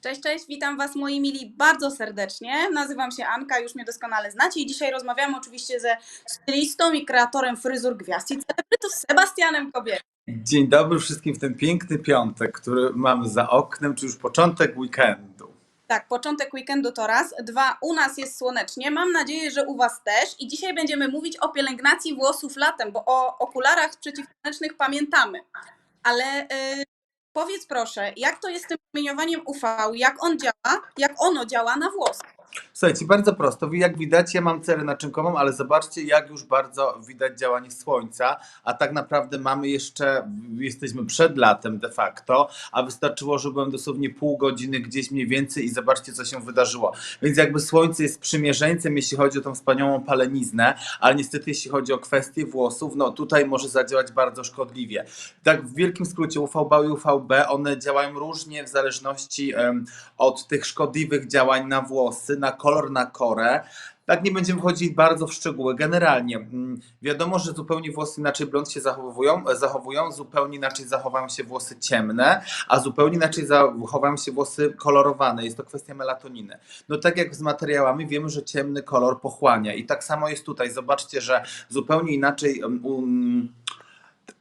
Cześć, cześć, witam Was moi mili bardzo serdecznie. Nazywam się Anka, już mnie doskonale znacie i dzisiaj rozmawiamy oczywiście ze stylistą i kreatorem fryzur gwiazd i celebrytów Sebastianem Kobietą. Dzień dobry wszystkim w ten piękny piątek, który mamy za oknem, czy już początek weekendu. Tak, początek weekendu to raz. Dwa, u nas jest słonecznie. Mam nadzieję, że u Was też. I dzisiaj będziemy mówić o pielęgnacji włosów latem, bo o okularach przeciwsłonecznych pamiętamy. Ale yy, powiedz proszę, jak to jest z tym promieniowaniem UV? Jak on działa? Jak ono działa na włosy? Słuchajcie, bardzo prosto. Jak widać, ja mam cerę naczynkową, ale zobaczcie, jak już bardzo widać działanie słońca, a tak naprawdę mamy jeszcze, jesteśmy przed latem de facto, a wystarczyło, że byłem dosłownie pół godziny gdzieś mniej więcej i zobaczcie, co się wydarzyło. Więc jakby słońce jest sprzymierzeńcem, jeśli chodzi o tą wspaniałą paleniznę, ale niestety, jeśli chodzi o kwestię włosów, no tutaj może zadziałać bardzo szkodliwie. Tak w wielkim skrócie UVB i UVB, one działają różnie w zależności em, od tych szkodliwych działań na włosy, na kolor, na korę. Tak nie będziemy wchodzić bardzo w szczegóły. Generalnie mm, wiadomo, że zupełnie włosy inaczej blond się zachowują, e, zachowują, zupełnie inaczej zachowują się włosy ciemne, a zupełnie inaczej zachowują się włosy kolorowane. Jest to kwestia melatoniny. No tak jak z materiałami wiemy, że ciemny kolor pochłania i tak samo jest tutaj. Zobaczcie, że zupełnie inaczej um,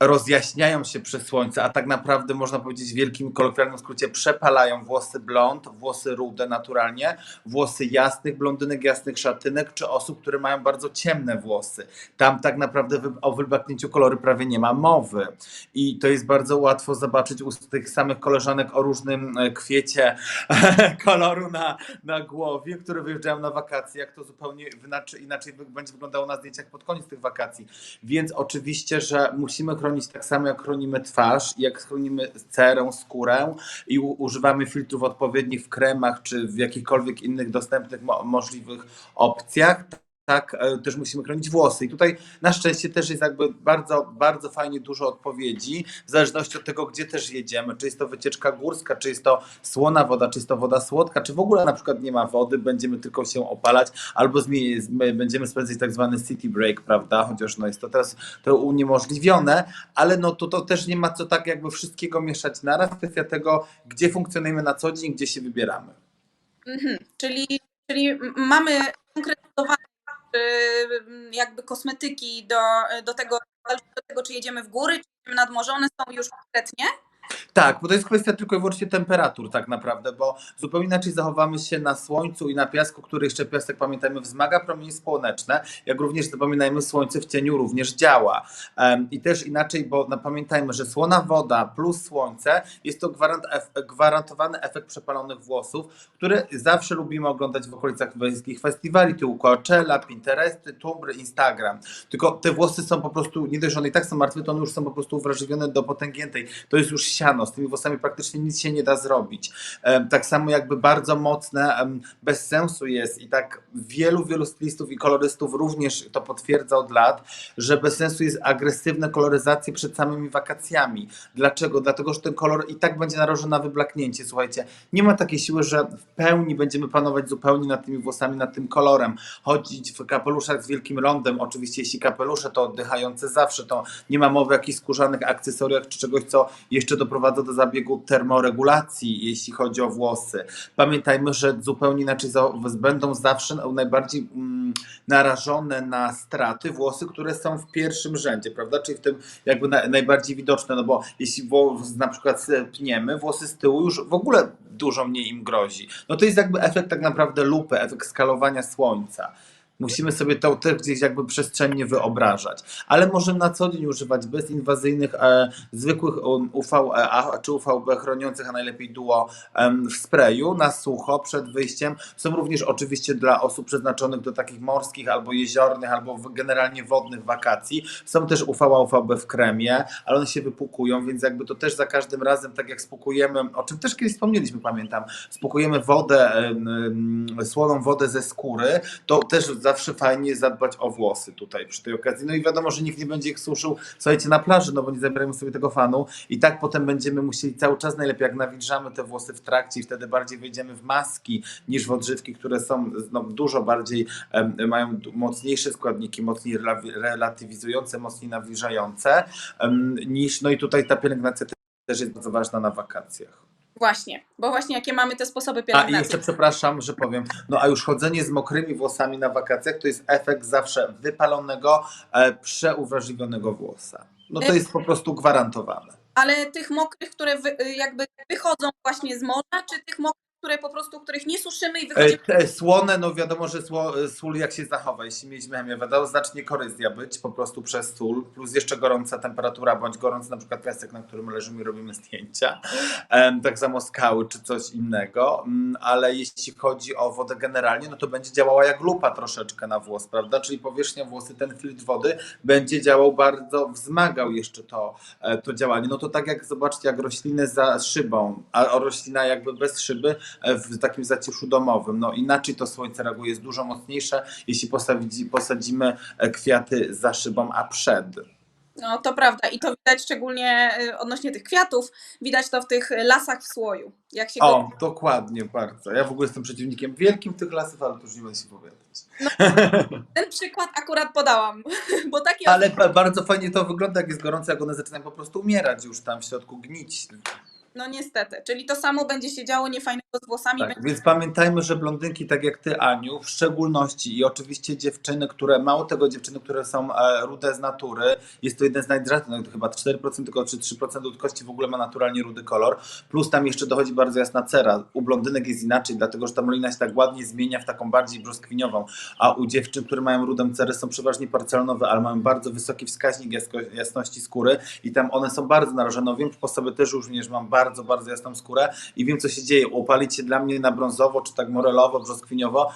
rozjaśniają się przez słońce, a tak naprawdę można powiedzieć w wielkim kolokwialnym skrócie przepalają włosy blond, włosy rude naturalnie, włosy jasnych blondynek, jasnych szatynek, czy osób, które mają bardzo ciemne włosy. Tam tak naprawdę o wybaknięciu kolory prawie nie ma mowy. I to jest bardzo łatwo zobaczyć u tych samych koleżanek o różnym e, kwiecie koloru na, na głowie, które wyjeżdżają na wakacje, jak to zupełnie inaczej, inaczej będzie wyglądało na zdjęciach pod koniec tych wakacji. Więc oczywiście, że musimy chronić tak samo jak chronimy twarz, jak chronimy cerę, skórę i używamy filtrów odpowiednich w kremach czy w jakichkolwiek innych dostępnych mo- możliwych opcjach. Tak, e, też musimy chronić włosy. I tutaj na szczęście też jest jakby bardzo, bardzo fajnie dużo odpowiedzi, w zależności od tego, gdzie też jedziemy. Czy jest to wycieczka górska, czy jest to słona woda, czy jest to woda słodka, czy w ogóle na przykład nie ma wody, będziemy tylko się opalać, albo będziemy spędzać tak zwany city break, prawda? Chociaż no jest to teraz to uniemożliwione, ale no to, to też nie ma co tak jakby wszystkiego mieszać naraz. Kwestia tego, gdzie funkcjonujemy na co dzień, gdzie się wybieramy. Mhm. Czyli, czyli mamy konkretyzowane jakby kosmetyki do, do tego, od tego, czy jedziemy w góry, czy jedziemy nad morze, one są już konkretnie. Tak, bo to jest kwestia tylko i wyłącznie temperatur tak naprawdę, bo zupełnie inaczej zachowamy się na słońcu i na piasku, który jeszcze piasek, pamiętajmy, wzmaga promienie słoneczne, jak również zapominajmy, słońce w cieniu również działa. Em, I też inaczej, bo no, pamiętajmy, że słona woda plus słońce jest to gwarant, gwarantowany efekt przepalonych włosów, który zawsze lubimy oglądać w okolicach wiejskich festiwali typu Coachella, Pinteresty, Tumbry, Instagram. Tylko te włosy są po prostu, nie dość, że one i tak są martwe, to one już są po prostu uwrażliwione do potęgiętej. To jest już siano, z tymi włosami praktycznie nic się nie da zrobić. Tak samo jakby bardzo mocne, bez sensu jest i tak wielu, wielu stylistów i kolorystów również to potwierdza od lat, że bez sensu jest agresywne koloryzacje przed samymi wakacjami. Dlaczego? Dlatego, że ten kolor i tak będzie narażony na wyblaknięcie. Słuchajcie, nie ma takiej siły, że w pełni będziemy panować zupełnie nad tymi włosami, nad tym kolorem. Chodzić w kapeluszach z wielkim rondem, oczywiście jeśli kapelusze to oddychające zawsze, to nie ma mowy o jakichś skórzanych akcesoriach czy czegoś, co jeszcze doprowadza do zabiegu termoregulacji, jeśli chodzi o włosy. Pamiętajmy, że zupełnie inaczej będą zawsze najbardziej mm, narażone na straty włosy, które są w pierwszym rzędzie, prawda? Czyli w tym jakby na, najbardziej widoczne, no bo jeśli włos na przykład pniemy, włosy z tyłu już w ogóle dużo mniej im grozi. No to jest jakby efekt tak naprawdę lupy, efekt skalowania słońca. Musimy sobie to też gdzieś jakby przestrzennie wyobrażać. Ale możemy na co dzień używać bezinwazyjnych, e, zwykłych um, UVA czy UVB chroniących, a najlepiej duo w sprayu na sucho przed wyjściem. Są również oczywiście dla osób przeznaczonych do takich morskich albo jeziornych, albo generalnie wodnych wakacji. Są też UVA, UVB w kremie, ale one się wypłukują, więc jakby to też za każdym razem, tak jak spłukujemy, o czym też kiedyś wspomnieliśmy, pamiętam, spłukujemy wodę, słoną wodę ze skóry, to też zawsze fajnie jest zadbać o włosy tutaj przy tej okazji. No i wiadomo, że nikt nie będzie ich suszył, słuchajcie, na plaży, no bo nie zabieramy sobie tego fanu i tak potem będziemy musieli cały czas, najlepiej jak nawilżamy te włosy w trakcie i wtedy bardziej wejdziemy w maski niż w odżywki, które są no, dużo bardziej, em, mają mocniejsze składniki, mocniej rela- relatywizujące, mocniej nawilżające em, niż, no i tutaj ta pielęgnacja też jest bardzo ważna na wakacjach. Właśnie, bo właśnie jakie mamy te sposoby A i pielęgnacji. jeszcze przepraszam, że powiem, no a już chodzenie z mokrymi włosami na wakacjach to jest efekt zawsze wypalonego, e, przeuwrażliwionego włosa. No to jest po prostu gwarantowane. Ale tych mokrych, które wy, y, jakby wychodzą właśnie z morza, czy tych mokrych, które po prostu, których nie suszymy i E, wychodzimy te słone, no wiadomo, że sło, sól jak się zachowa, jeśli mieliśmy chemię, wiadomo, zacznie koryzja być po prostu przez sól, plus jeszcze gorąca temperatura, bądź gorący na przykład piasek, na którym leżymy i robimy zdjęcia, tak samo skały czy coś innego, Mm, ale jeśli chodzi o wodę generalnie, no to będzie działała jak lupa troszeczkę na włos, prawda, czyli powierzchnia włosy, ten filtr wody będzie działał bardzo, wzmagał jeszcze to, e, to działanie, no to tak jak zobaczcie, jak rośliny za szybą, a roślina jakby bez szyby, e, w takim zaciszu domowym. No inaczej to słońce reaguje, jest dużo mocniejsze, jeśli posadzi, posadzimy e, kwiaty za szybą, a przed. No to prawda i to widać szczególnie y, odnośnie tych kwiatów, widać to w tych lasach w słoju. Jak się go... O, dokładnie, bardzo. Ja w ogóle jestem przeciwnikiem wielkim tych lasów, ale to już nie będę się powiadać. Ten przykład akurat podałam, bo takie Ale ba- bardzo fajnie to wygląda, jak jest gorąco, jak one zaczynają po prostu umierać już tam w środku, gnić. No niestety, czyli to samo będzie się działo niefajnego z włosami. Tak, więc pamiętajmy, że blondynki, tak jak ty, Aniu, w szczególności i oczywiście dziewczyny, które, mało tego, dziewczyny, które są e, rude z natury, jest to jeden z najdrażnych, no, chyba 4% tylko, czy 3% ludzkości w ogóle ma naturalnie rudy kolor, plus tam jeszcze dochodzi bardzo jasna cera. U blondynek jest inaczej, dlatego że ta melina się tak ładnie zmienia w taką bardziej brzoskwiniową, a u dziewczyn, które mają rudę cerę są przeważnie porcelanowe, ale mają bardzo wysoki wskaźnik jasności skóry i tam one są bardzo narażone. No, wiem po sobie też również mam bardzo, bardzo jasną skórę i wiem, co się dzieje. Upalić się dla mnie na brązowo, czy tak morelowo, brzoskwiniowo,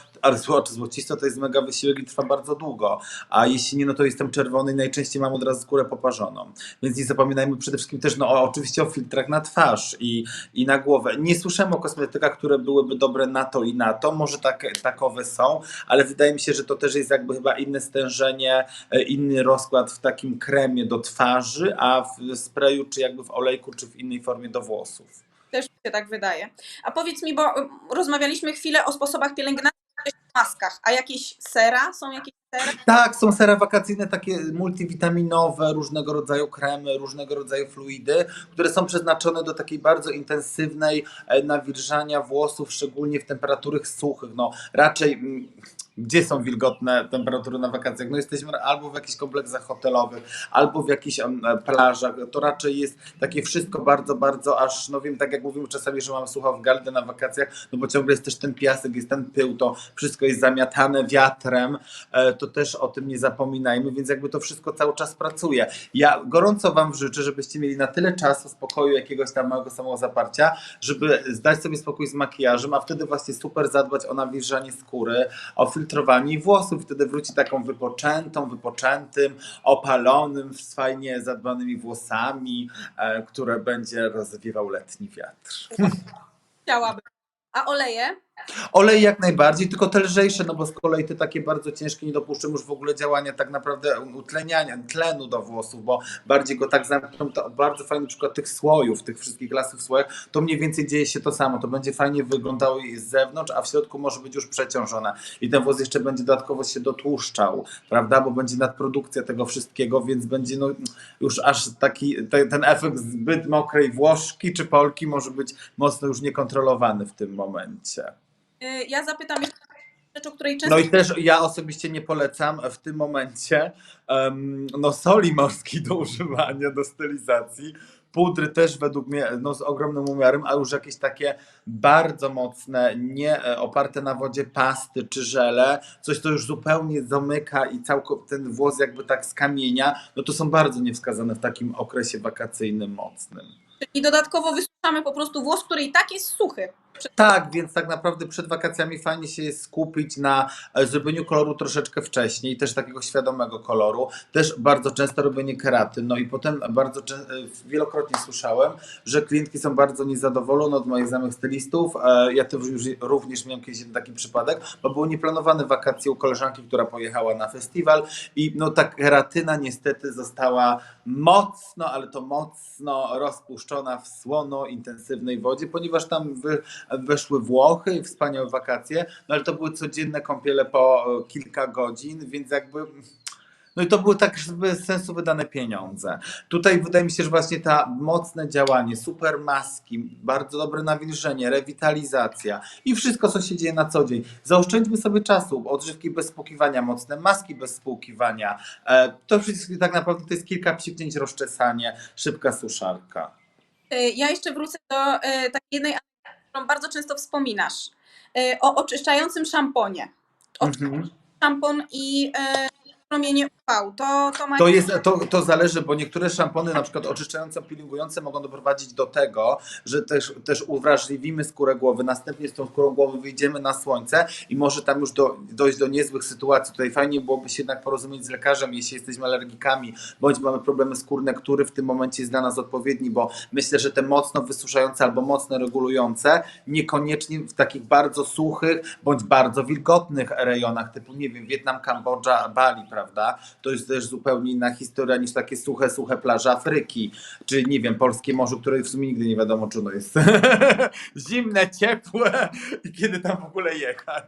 czy złocisto to jest mega wysiłek i trwa bardzo długo. A jeśli nie, no to jestem czerwony i najczęściej mam od razu skórę poparzoną. Więc nie zapominajmy przede wszystkim też, no oczywiście o filtrach na twarz i, i na głowę. Nie słyszałem o kosmetykach, które byłyby dobre na to i na to. Może tak, takowe są, ale wydaje mi się, że to też jest jakby chyba inne stężenie, e, inny rozkład w takim kremie do twarzy, a w sprayu, czy jakby w olejku, czy w innej formie do włosów. Też mi się tak wydaje. A powiedz mi, bo y, rozmawialiśmy chwilę o sposobach pielęgnacji w maskach, a jakieś sera? Są jakieś? Tak, są sera wakacyjne takie multivitaminowe, różnego rodzaju kremy, różnego rodzaju fluidy, które są przeznaczone do takiej bardzo intensywnej e, nawilżania włosów, szczególnie w temperaturach suchych. No raczej mm, gdzie są wilgotne temperatury na wakacjach? No jesteśmy albo w jakichś kompleksach hotelowych, albo w jakichś e, plażach. To raczej jest takie wszystko bardzo, bardzo aż, no wiem, tak jak mówimy czasami, że mamy słuchawgaldę na wakacjach, no bo ciągle jest też ten piasek, jest ten pył, to wszystko jest zamiatane wiatrem, e, to też o tym nie zapominajmy, więc jakby to wszystko cały czas pracuje. Ja gorąco Wam życzę, żebyście mieli na tyle czasu, spokoju, jakiegoś tam małego samozaparcia, żeby zdać sobie spokój z makijażem, a wtedy właśnie super zadbać o nawilżanie skóry, o filtrowanie włosów, wtedy wróci taką wypoczętą, wypoczętym, opalonym, z fajnie zadbanymi włosami, e, które będzie rozwiewał letni wiatr. Chciałabym. A oleje? Olej jak najbardziej, tylko te lżejsze, no bo z kolei te takie bardzo ciężkie nie dopuszczą już w ogóle działania tak naprawdę utleniania, tlenu do włosów, bo bardziej go tak zamkną, to bardzo fajny przykład tych słojów, tych wszystkich lasów w słojach, to mniej więcej dzieje się to samo, to będzie fajnie wyglądało z zewnątrz, a w środku może być już przeciążona i ten włos jeszcze będzie dodatkowo się dotłuszczał, prawda, bo będzie nadprodukcja tego wszystkiego, więc będzie no już aż taki, te, ten efekt zbyt mokrej Włoszki czy Polki może być mocno już niekontrolowany w tym momencie. Y, Ja zapytam jeszcze rzecz, o której często No i też ja osobiście nie polecam w tym momencie em, no soli morskiej do używania, do stylizacji. Pudry też według mnie no, z ogromnym umiarem, a już jakieś takie bardzo mocne, nie e, oparte na wodzie pasty czy żele, coś co już zupełnie zamyka i całkowicie ten włos jakby tak skamienia, no to są bardzo niewskazane w takim okresie wakacyjnym mocnym. I dodatkowo wysuszamy po prostu włos, który i tak jest suchy. Tak, więc tak naprawdę przed wakacjami fajnie się jest skupić na e, zrobieniu koloru troszeczkę wcześniej, też takiego świadomego koloru. Też bardzo często robienie keraty. No i potem bardzo e, wielokrotnie słyszałem, że klientki są bardzo niezadowolone od moich znajomych stylistów. E, Ja też już również miałem kiedyś taki przypadek, bo były nieplanowane wakacje u koleżanki, która pojechała na festiwal i no ta keratyna niestety została mocno, ale to mocno rozpuszczona w słono intensywnej wodzie, ponieważ tam weszły Włochy i wspaniałe wakacje, no ale to były codzienne kąpiele po e, kilka godzin, więc jakby No i to były tak bez sensu wydane pieniądze. Tutaj wydaje mi się, że właśnie ta mocne działanie, super maski, bardzo dobre nawilżenie, rewitalizacja i wszystko, co się dzieje na co dzień. Zaoszczędźmy sobie czasu, odżywki bez spłukiwania, mocne maski bez spłukiwania. E, To wszystko tak naprawdę to jest kilka psiknięć, rozczesanie, szybka suszarka. E, Ja jeszcze wrócę do e, takiej jednej którą bardzo często wspominasz. E, O oczyszczającym szamponie. Mhm. Szampon i promienie UV. To, to ma To, jest, to, to zależy, bo niektóre szampony, na przykład oczyszczające, peelingujące, mogą doprowadzić do tego, że też, też uwrażliwimy skórę głowy. Następnie z tą skórą głowy wyjdziemy na słońce i może tam już do, dojść do niezłych sytuacji. Tutaj fajnie byłoby się jednak porozumieć z lekarzem, jeśli jesteśmy alergikami, bądź mamy problemy skórne, który w tym momencie jest dla nas odpowiedni, bo myślę, że te mocno wysuszające albo mocno regulujące, niekoniecznie w takich bardzo suchych bądź bardzo wilgotnych rejonach, typu nie wiem, Wietnam, Kambodża, Bali, prawda? To jest też zupełnie inna historia niż takie suche, suche plaże Afryki, czy nie wiem, polskie morze, które w sumie nigdy nie wiadomo, czy ono jest zimne, ciepłe i kiedy tam w ogóle jechać.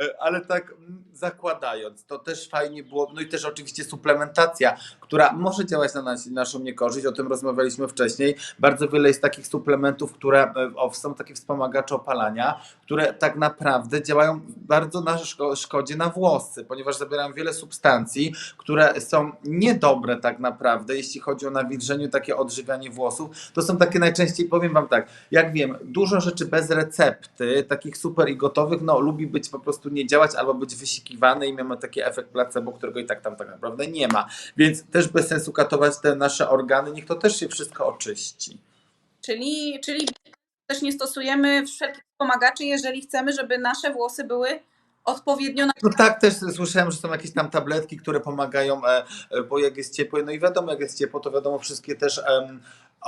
E, Ale tak mm, zakładając, to też fajnie było, no i też oczywiście suplementacja, która może działać na nas, naszą niekorzyść, o tym rozmawialiśmy wcześniej. Bardzo wiele jest takich suplementów, które e, są takie wspomagacze opalania, które tak naprawdę działają bardzo na szko- szkodzie na włosy, ponieważ zabierają wiele substancji, które są niedobre tak naprawdę, jeśli chodzi o nawilżenie, takie odżywianie włosów. To są takie najczęściej, powiem Wam tak, jak wiem, dużo rzeczy bez recepty, takich super i gotowych, no lubi być po prostu nie działać albo być wysikiwane i mamy taki efekt placebo, którego i tak tam tak naprawdę nie ma. Więc też bez sensu katować te nasze organy, niech to też się wszystko oczyści. Czyli, czyli też nie stosujemy wszelkich wspomagaczy, jeżeli chcemy, żeby nasze włosy były odpowiednio na No tak, też słyszałem, że są jakieś tam tabletki, które pomagają, e, e, bo jak jest ciepło, no i wiadomo, jak jest ciepło, to wiadomo, wszystkie też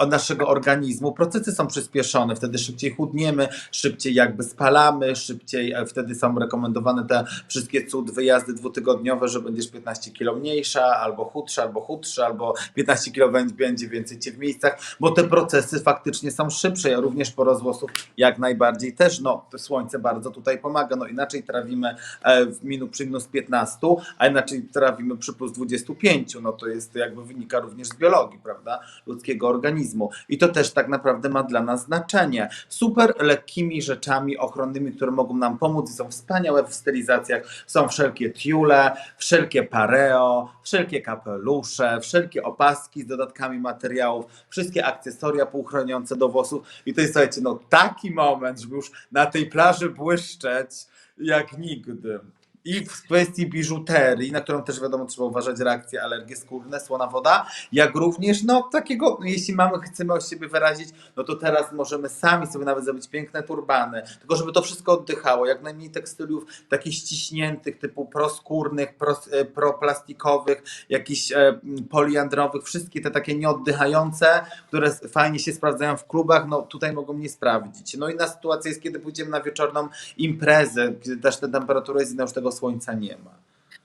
naszego organizmu. Procesy są przyspieszone, wtedy szybciej chudniemy, szybciej jakby spalamy, szybciej e, wtedy są rekomendowane te wszystkie cud wyjazdy dwutygodniowe, że będziesz 15 kilo mniejsza, albo chudsza, albo chudsza, albo 15 kilo będzie- więcej cię w miejscach, bo te procesy faktycznie są szybsze, ja również po rozwłosów jak najbardziej też, no słońce bardzo tutaj pomaga, no inaczej trawimy e, w minu, przy minus 15, a inaczej trawimy przy plus 25, no to jest jakby wynika również z biologii, prawda, ludzkiego organizmu i to też tak naprawdę ma dla nas znaczenie. Super lekkimi rzeczami ochronnymi, które mogą nam pomóc i są wspaniałe w stylizacjach, są wszelkie tiule, wszelkie pareo, wszelkie kapelusze, wszelkie opaski z dodatkami materiałów, wszystkie akcesoria półchroniące do włosów i to jest, słuchajcie, no taki moment, żeby już na tej plaży błyszczeć jak nigdy. I w kwestii biżuterii, na którą też wiadomo trzeba uważać reakcje, alergie skórne, słona woda, jak również no takiego, jeśli mamy, chcemy o siebie wyrazić, no to teraz możemy sami sobie nawet zrobić piękne turbany, tylko żeby to wszystko oddychało, jak najmniej tekstyliów takich ściśniętych, typu proskórnych, pros, e, proplastikowych, jakichś e, poliandrowych, wszystkie te takie nieoddychające, które fajnie się sprawdzają w klubach, no tutaj mogą nie sprawdzić. No inna sytuacja jest, kiedy pójdziemy na wieczorną imprezę, kiedy też ta temperatura jest inna, już tego słońca nie ma.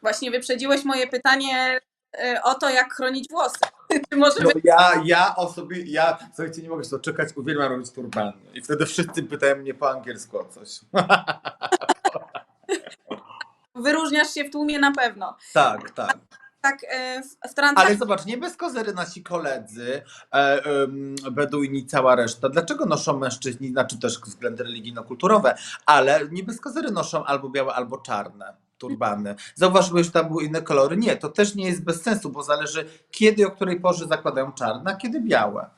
Właśnie wyprzedziłeś moje pytanie e, o to, jak chronić włosy. Możemy No ja, ja o sobie, ja, słuchajcie, nie mogę się doczekać, uwielbiam robić turbany. I wtedy wszyscy pytają mnie po angielsku o coś. wyróżniasz się w tłumie na pewno. tak, tak. Tak, e, w, w transakcji Ale zobacz, nie bez kozery nasi koledzy, e, em, Beduini, cała reszta. Dlaczego noszą mężczyźni, znaczy też względy religijno-kulturowe, ale nie bez kozery noszą albo białe, albo czarne turbany. Zauważyłeś, że tam były inne kolory? Nie, to też nie jest bez sensu, bo zależy kiedy, o której porze zakładają czarne, a kiedy białe.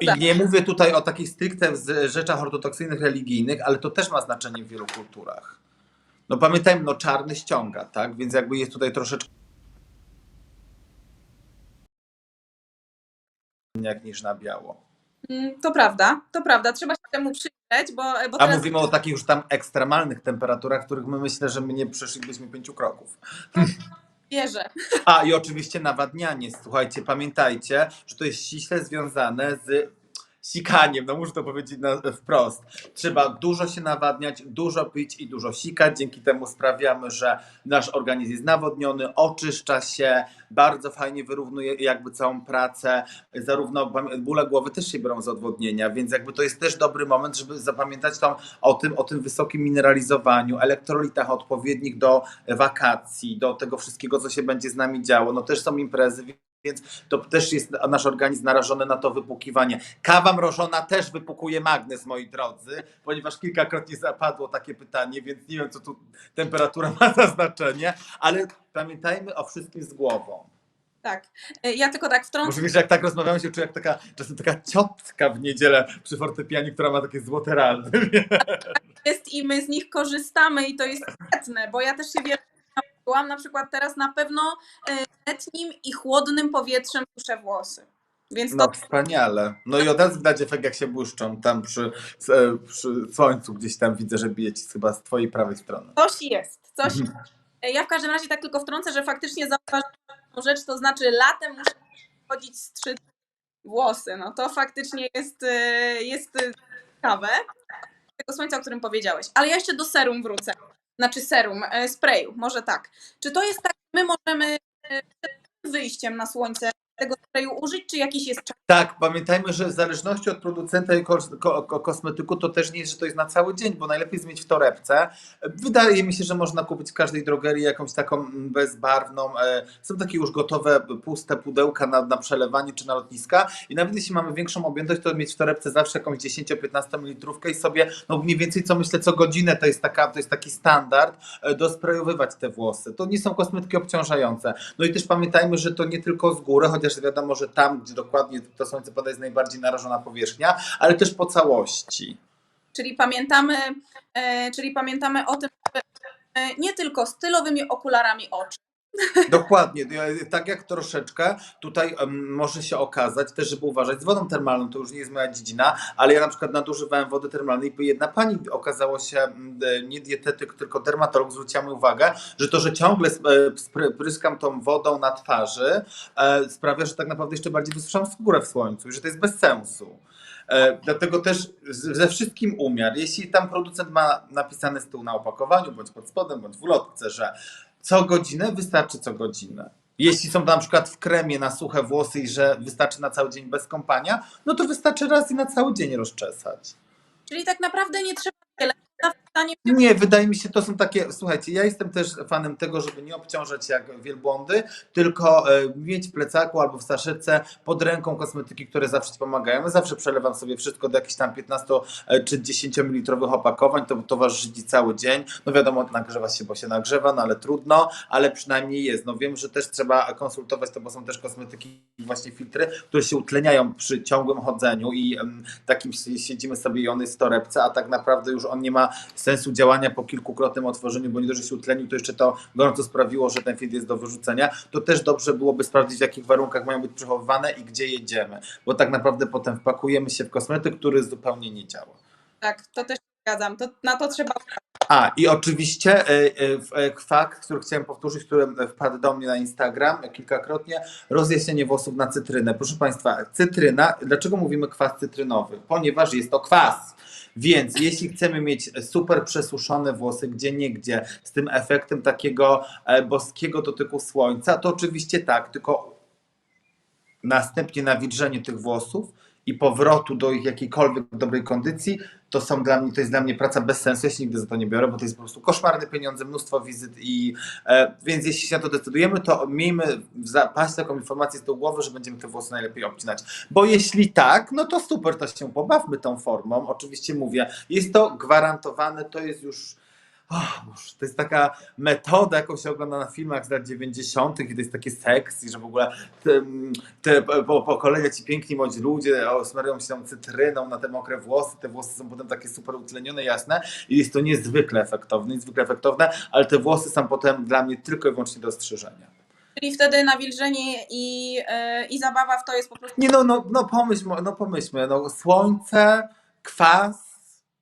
I nie mówię tutaj o takich stricte rzeczach ortodoksyjnych, religijnych, ale to też ma znaczenie w wielu kulturach. No pamiętajmy, no czarny ściąga, tak? Więc jakby jest tutaj troszeczkę jak niż na biało. Mm, To prawda, to prawda. Trzeba się temu przyjrzeć, bo, bo A teraz mówimy o takich już tam ekstremalnych temperaturach, których my myślę, że my nie przeszlibyśmy pięciu kroków. wierzę. A i oczywiście nawadnianie. Słuchajcie, pamiętajcie, że to jest ściśle związane z sikaniem, no muszę to powiedzieć na, wprost. Trzeba dużo się nawadniać, dużo pić i dużo sikać. Dzięki temu sprawiamy, że nasz organizm jest nawodniony, oczyszcza się, bardzo fajnie wyrównuje jakby całą pracę. Zarówno bóle głowy też się biorą z odwodnienia, więc jakby to jest też dobry moment, żeby zapamiętać tą, o, tym, o tym wysokim mineralizowaniu, elektrolitach odpowiednich do wakacji, do tego wszystkiego, co się będzie z nami działo. No też są imprezy, więc to też jest nasz organizm narażony na to wypukiwanie. Kawa mrożona też wypukuje magnez, moi drodzy, ponieważ kilkakrotnie zapadło takie pytanie, więc nie wiem, co tu temperatura ma za znaczenie, ale pamiętajmy o wszystkim z głową. Tak. E, Ja tylko tak wtrącę. Może wiesz, jak tak rozmawiamy, się czuję jak taka, czasem taka ciotka w niedzielę przy fortepianie, która ma takie złote rady. jest i my z nich korzystamy i to jest świetne, bo ja też się wiele byłam na przykład teraz na pewno e, letnim i chłodnym powietrzem suszę włosy. Więc to No wspaniale. No i od razu widać efekt, jak się błyszczą tam przy, e, przy słońcu, gdzieś tam widzę, że bije ci chyba z twojej prawej strony. coś jest. Coś. Mhm. E, Ja w każdym razie tak tylko wtrącę, że faktycznie zauważyłam jedną rzecz, to znaczy latem muszę chodzić strzyc włosy. No to faktycznie jest, jest ciekawe. Tego słońca, o którym powiedziałeś. Ale ja jeszcze do serum wrócę. Znaczy serum, e, sprayu, może tak. Czy to jest tak, że my możemy e, przed wyjściem na słońce tego sprayu użyć, czy jakiś jest czas? Tak, pamiętajmy, że w zależności od producenta i kos- ko- ko- kosmetyku to też nie jest, że to jest na cały dzień, bo najlepiej jest mieć w torebce. Wydaje mi się, że można kupić w każdej drogerii jakąś taką bezbarwną. e, Są takie już gotowe, puste pudełka na, na przelewanie czy na lotniska i nawet jeśli mamy większą objętość, to mieć w torebce zawsze jakąś 10-15 ml i sobie, no mniej więcej co myślę, co godzinę to jest, taka, to jest taki standard, e, dosprejowywać te włosy. To nie są kosmetyki obciążające. No i też pamiętajmy, że to nie tylko z góry, chociaż wiadomo, że tam, gdzie dokładnie to słońce pada, jest najbardziej narażona powierzchnia, ale też po całości. Czyli pamiętamy, e, czyli pamiętamy o tym, e, nie tylko stylowymi okularami oczu, Dokładnie, Ja- tak jak troszeczkę tutaj może się okazać, też żeby uważać z wodą termalną, to już nie jest moja dziedzina, ale ja na przykład nadużywałem wody termalnej i jedna pani okazało się, nie dietetyk, tylko dermatolog, zwróciła mi uwagę, że to, że ciągle e, pryskam tą wodą na twarzy, e, sprawia, że tak naprawdę jeszcze bardziej wysuszam skórę w słońcu i że to jest bez sensu. E, Dlatego też ze wszystkim umiar. Jeśli tam producent ma napisane z tyłu na opakowaniu, bądź pod spodem, bądź w ulotce, że co godzinę wystarczy co godzinę. Jeśli są to na przykład w kremie na suche włosy i że wystarczy na cały dzień bez kąpania, no to wystarczy raz i na cały dzień rozczesać. czyli tak naprawdę nie trzeba wiele. Pytanie Nie, wydaje mi się, to są takie, słuchajcie, ja jestem też fanem tego, żeby nie obciążać jak wielbłądy, tylko e, mieć w plecaku albo w saszetce pod ręką kosmetyki, które zawsze ci pomagają. Ja zawsze przelewam sobie wszystko do jakichś tam 15 e, czy 10 ml opakowań, to towarzyszy ci cały dzień. No wiadomo, nagrzewa się, bo się nagrzewa, no ale trudno, ale przynajmniej jest. No wiem, że też trzeba konsultować to, bo są też kosmetyki, właśnie filtry, które się utleniają przy ciągłym chodzeniu i takim si- siedzimy sobie i on jest w torebce, a tak naprawdę już on nie ma sensu działania po kilkukrotnym otworzeniu, bo nie dość, że się utlenił, to jeszcze to gorąco sprawiło, że ten filtr jest do wyrzucenia. To też dobrze byłoby sprawdzić, w jakich warunkach mają być przechowywane i gdzie jedziemy, bo tak naprawdę potem wpakujemy się w kosmetyk, który zupełnie nie działa. tak, to też zgadzam. To, na to trzeba. A, i oczywiście e, e, e, fakt, który chciałem powtórzyć, który wpadł do mnie na Instagram kilkakrotnie, rozjaśnienie włosów na cytrynę. Proszę Państwa, cytryna, dlaczego mówimy kwas cytrynowy? Ponieważ jest to kwas. Więc jeśli chcemy mieć super przesuszone włosy, gdzie niegdzie, z tym efektem takiego e, boskiego dotyku słońca, to oczywiście tak, tylko następnie nawilżenie tych włosów i powrotu do ich jakiejkolwiek dobrej kondycji, to są dla mnie, to jest dla mnie praca bez sensu, ja się nigdy za to nie biorę, bo to jest po prostu koszmarne pieniądze, mnóstwo wizyt i e, więc jeśli się na to decydujemy, to miejmy w zapasie taką informację z tyłu głowy, że będziemy te włosy najlepiej obcinać. Bo jeśli tak, no to super, to się pobawmy tą formą. Oczywiście mówię, jest to gwarantowane, to jest już Oh, Boże, to jest taka metoda, jaką się ogląda na filmach z lat 90. i to jest takie sexy, że w ogóle te, te po, pokolenia ci piękni młodzi ludzie o, smarują się cytryną na te mokre włosy, te włosy są potem takie super utlenione, jasne i jest to niezwykle efektowne, niezwykle efektowne, ale te włosy są potem dla mnie tylko i wyłącznie do strzyżenia. Czyli wtedy nawilżenie i, e, i zabawa w to jest po prostu. Nie no, no, no pomyślmy, no pomyślmy, no słońce, kwas,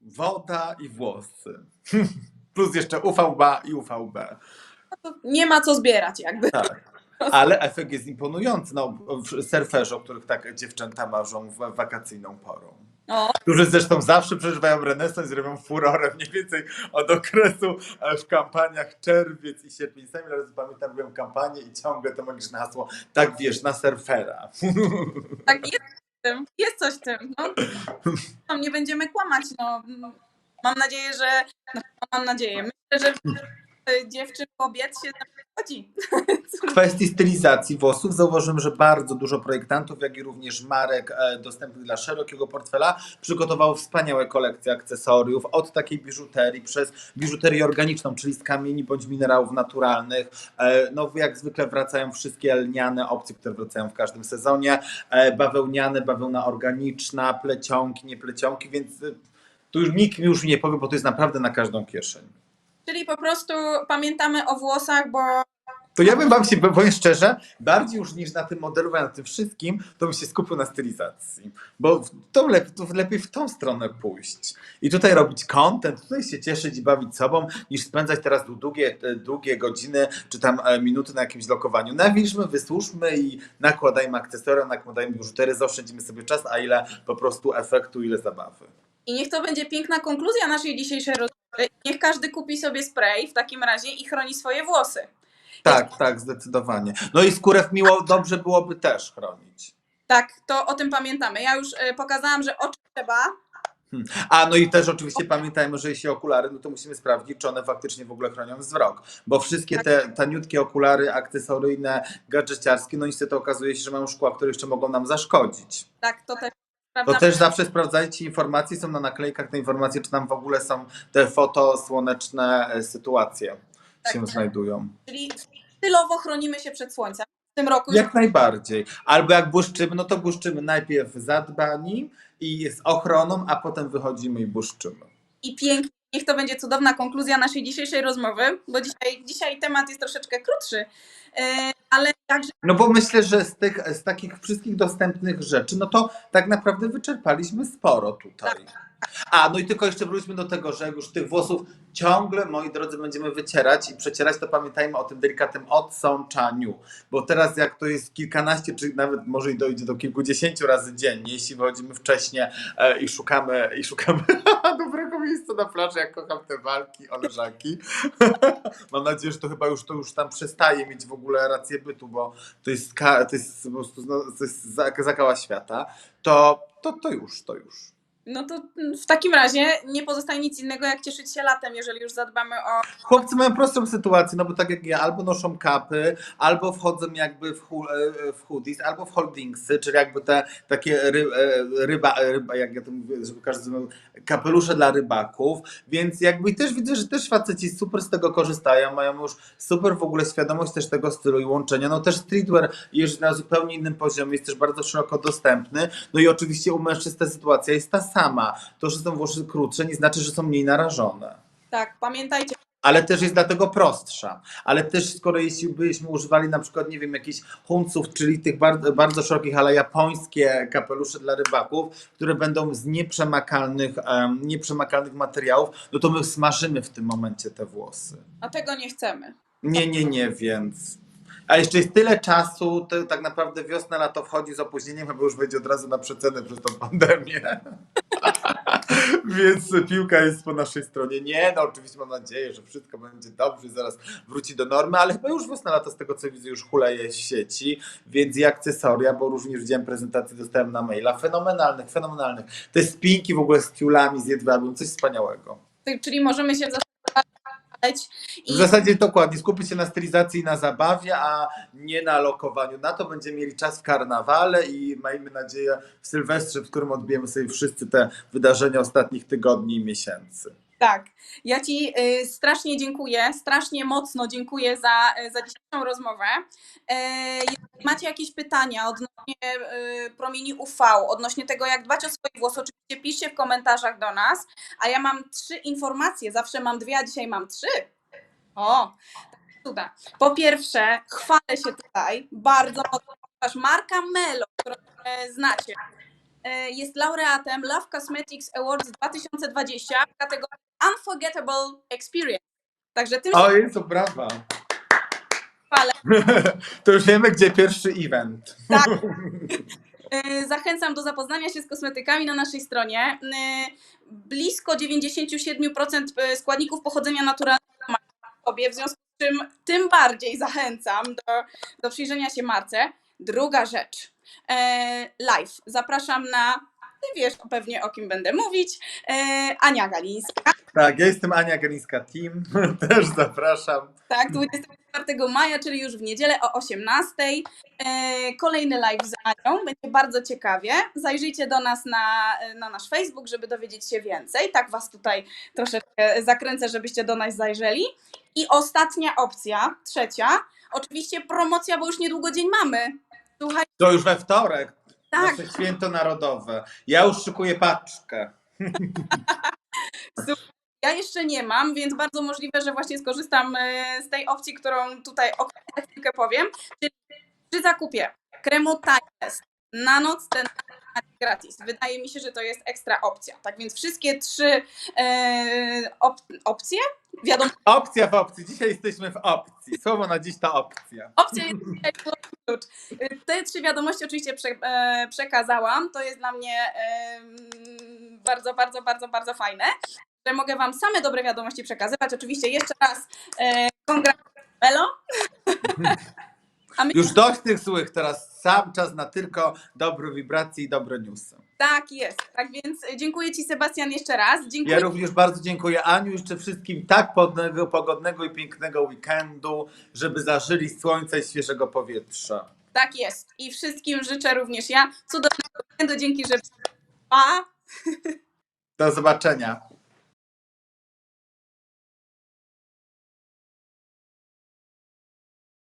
woda i włosy. Plus jeszcze UVB i UVB. Nie ma co zbierać, jakby. Tak. Ale efekt jest imponujący. No, surferzy, o których tak dziewczęta marzą w wakacyjną porą. O, Którzy zresztą zawsze przeżywają renesans i robią furorę mniej więcej od okresu e, w kampaniach czerwiec i sierpień. Sami razy pamiętam, robią kampanię i ciągle to magiczne hasło, tak wiesz, na surfera. tak jest w tym, jest coś w tym. No, no, nie będziemy kłamać. No. Mam nadzieję, że. Mam nadzieję. Myślę, że y, dziewczyn, kobiet się chodzi. W kwestii stylizacji włosów zauważyłem, że bardzo dużo projektantów, jak i również marek e, dostępnych dla szerokiego portfela przygotowało wspaniałe kolekcje akcesoriów, od takiej biżuterii przez biżuterię organiczną, czyli z kamieni bądź minerałów naturalnych. E, No jak zwykle wracają wszystkie lniane opcje, które wracają w każdym sezonie. E, Bawełniane, bawełna organiczna, plecionki, nie plecionki, więc tu już nikt mi już nie powie, bo to jest naprawdę na każdą kieszeń. Czyli po prostu pamiętamy o włosach, bo To ja bym wam się, powiem szczerze, bardziej już niż na tym modelowaniu, na tym wszystkim, to bym się skupił na stylizacji. Bo w- to lepiej, to lepiej w tą stronę pójść. I tutaj robić content, tutaj się cieszyć i bawić sobą, niż spędzać teraz długie, e, długie godziny, czy tam e, minuty na jakimś lokowaniu. Nawilżmy, wysłuszmy i nakładajmy akcesoria, nakładajmy biżuterię, zaoszczędzimy sobie czas, a ile po prostu efektu, ile zabawy. I niech to będzie piękna konkluzja naszej dzisiejszej rozmowy. Niech każdy kupi sobie spray w takim razie i chroni swoje włosy. Tak, tak, zdecydowanie. No i skórę w miło dobrze byłoby też chronić. Tak, to o tym pamiętamy. Ja już e, pokazałam, że oczy trzeba. A no i też oczywiście pamiętajmy, że jeśli okulary, no to musimy sprawdzić, czy one faktycznie w ogóle chronią wzrok. Bo wszystkie te taniutkie okulary akcesoryjne, gadżeciarskie, no niestety okazuje się, że mają szkła, które jeszcze mogą nam zaszkodzić. Tak, to też To sprawdzamy. też zawsze sprawdzajcie informacje, są na naklejkach te informacje, czy tam w ogóle są te fotosłoneczne e, sytuacje się Tak. znajdują. Czyli stylowo chronimy się przed słońcem. W tym roku Jak najbardziej. Albo jak błyszczymy, no to błyszczymy najpierw zadbani i z ochroną, a potem wychodzimy i błyszczymy. i pięknie. Niech to będzie cudowna konkluzja naszej dzisiejszej rozmowy, bo dzisiaj, dzisiaj temat jest troszeczkę krótszy, e, ale jakże No bo myślę, że z tych z takich wszystkich dostępnych rzeczy, no to tak naprawdę wyczerpaliśmy sporo tutaj. A, no i tylko jeszcze wróćmy do tego, że już tych włosów ciągle, moi drodzy, będziemy wycierać i przecierać, to pamiętajmy o tym delikatnym odsączaniu. Bo teraz jak to jest kilkanaście, czy nawet może i dojdzie do kilkudziesięciu razy dziennie, jeśli wychodzimy wcześnie e, i szukamy, i szukamy dobrego miejsca na plaży, jak kocham te walki o leżaki. Mam nadzieję, że to chyba już to już tam przestaje mieć w ogóle rację bytu, bo to jest, to jest po prostu no, to jest za- zakała świata. To, to, to już, to już. No to w takim razie nie pozostaje nic innego, jak cieszyć się latem, jeżeli już zadbamy o. Chłopcy mają prostą sytuację, no bo tak jak ja, albo noszą kapy, albo wchodzą jakby w, hu, e, w hoodies, albo w holdingsy, czyli jakby te takie ry, e, ryba, ryba, jak ja to mówię, żeby każdy miał kapelusze dla rybaków, więc jakby też widzę, że też faceci super z tego korzystają, mają już super w ogóle świadomość też tego stylu i łączenia, no też streetwear jest na zupełnie innym poziomie, jest też bardzo szeroko dostępny, no i oczywiście u mężczyzn ta sytuacja jest ta sama, to, że są włosy krótsze nie znaczy, że są mniej narażone Tak, pamiętajcie, ale też jest dlatego prostsza. Ale też skoro jeśli byśmy używali na przykład, nie wiem, jakichś hunców, czyli tych bardzo, bardzo szerokich, ale japońskie kapelusze dla rybaków, które będą z nieprzemakalnych, em, nieprzemakalnych materiałów, no to my smażymy w tym momencie te włosy. a tego nie chcemy. Nie, nie, nie, więc... A jeszcze jest tyle czasu, to tak naprawdę wiosna, lato wchodzi z opóźnieniem, chyba już będzie od razu na przecenę przez tą pandemię. Więc piłka jest po naszej stronie. Nie, no oczywiście mam nadzieję, że wszystko będzie dobrze, zaraz wróci do normy, ale chyba już wiosna, lato z tego co widzę już huleje sieci, więc i akcesoria, bo również widziałem prezentacje, dostałem na maila, fenomenalnych, fenomenalnych. Te spinki w ogóle z tiulami, z jedwabiem, coś wspaniałego. Ty- Czyli możemy się i W zasadzie dokładnie, skupić się na stylizacji i na zabawie, a nie na lokowaniu. Na to będziemy mieli czas w karnawale i miejmy nadzieję w Sylwestrze, w którym odbijemy sobie wszyscy te wydarzenia ostatnich tygodni i miesięcy. Tak. Ja Ci y, strasznie dziękuję, strasznie mocno dziękuję za, y, za dzisiejszą rozmowę. E, Jeśli macie jakieś pytania odnośnie y, promieni UV, odnośnie tego, jak dbać o swoje włosy, oczywiście piszcie w komentarzach do nas. A ja mam trzy informacje, zawsze mam dwie, a dzisiaj mam trzy. O, cuda. Po pierwsze, chwalę się tutaj bardzo mocno, ponieważ marka Melo, którą e, znacie, e, jest laureatem Love Cosmetics Awards 2020 w kategorii Unforgettable Experience. Także tym O Jezu, brawa! chwalę. To już wiemy, gdzie pierwszy event. Tak. Y, Zachęcam do zapoznania się z kosmetykami na naszej stronie. Y, Blisko 97% składników pochodzenia naturalnego ma w sobie, w związku z czym tym bardziej zachęcam do, do przyjrzenia się marce. Druga rzecz. E, Live. Zapraszam na, ty wiesz pewnie o kim będę mówić, e, Ania Galińska. Tak, ja jestem Ania Galińska Team, też zapraszam. Tak, 24 maja, czyli już w niedzielę o 18. E, Kolejny live z Anią, będzie bardzo ciekawie. Zajrzyjcie do nas na, na nasz Facebook, żeby dowiedzieć się więcej. Tak Was tutaj troszeczkę zakręcę, żebyście do nas zajrzeli. I ostatnia opcja, trzecia, oczywiście promocja, bo już niedługo dzień mamy. Słuchaj, To już we wtorek, tak, nasze święto narodowe. Ja już szykuję paczkę. ja jeszcze nie mam, więc bardzo możliwe, że właśnie skorzystam e, z tej opcji, którą tutaj o chwilkę powiem. Czyli przy zakupie kremu Test na noc ten gratis. Wydaje mi się, że to jest ekstra opcja. Tak więc wszystkie trzy e, op opcje, wiadomo, Opcja w opcji. Dzisiaj jesteśmy w opcji. Słowo na dziś to opcja. opcja jest dzisiaj klucz. Te trzy wiadomości oczywiście prze, e, przekazałam. To jest dla mnie e, bardzo, bardzo, bardzo, bardzo fajne, że mogę Wam same dobre wiadomości przekazywać. Oczywiście jeszcze raz e, Melo. My Już dość tych złych, teraz sam czas na tylko dobre wibracje i dobre newsy. tak jest. Tak więc dziękuję Ci Sebastian jeszcze raz. Dziękuję Ja również bardzo dziękuję Aniu, jeszcze wszystkim tak pogodnego, pogodnego i pięknego weekendu, żeby zażyli słońca i świeżego powietrza. Tak jest. I wszystkim życzę również ja cudownego weekendu. Dzięki, że. Pa! Do zobaczenia.